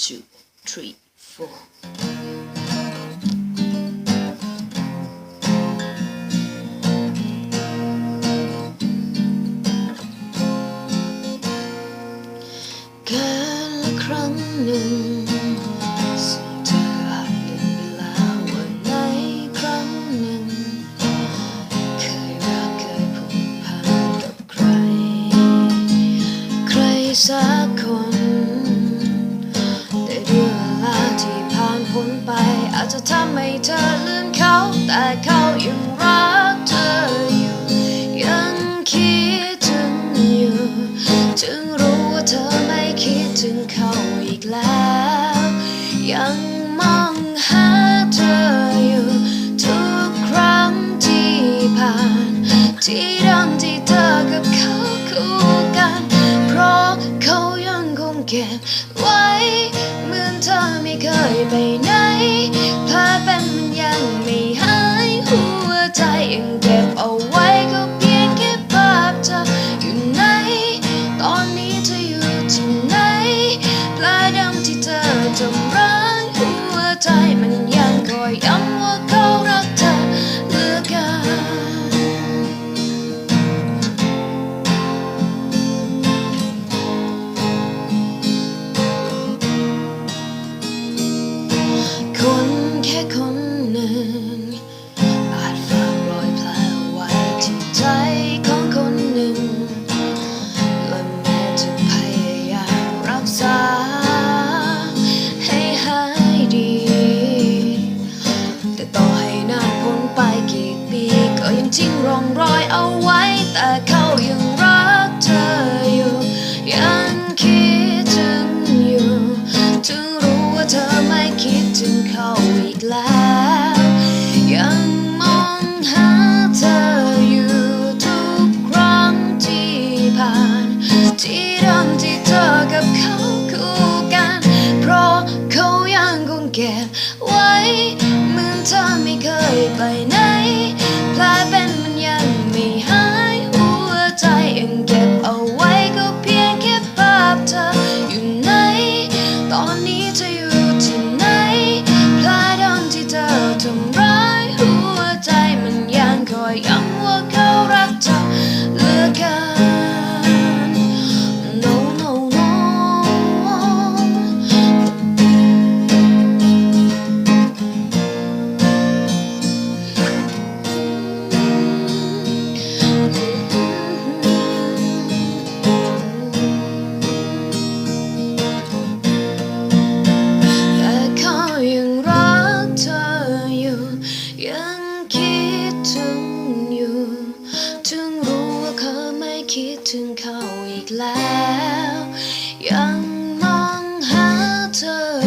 two, three, four. Kala krang nung สักคน แต่เขายังรักเธออยู่ ยังคิดถึงอยู่ ถึงรู้ว่าเธอไม่คิดถึงเขาอีกแล้ว ยังมองหาเธออยู่ ทุกครั้งที่ผ่าน ที่เดิมที่เธอกับเขาคู่กัน เพราะเขายังคงเก็บ dying, give ทิ้งร่องรอยเอาไว้ แต่เขายังรักเธออยู่ ยังคิดถึงอยู่ ถึงรู้ว่าเธอไม่คิดถึงเขาอีกแล้ว ยังมองหาเธออยู่ทุกครั้งที่ผ่านที่ คิดถึงเขาอีกแล้ว ยังมองหาเธอ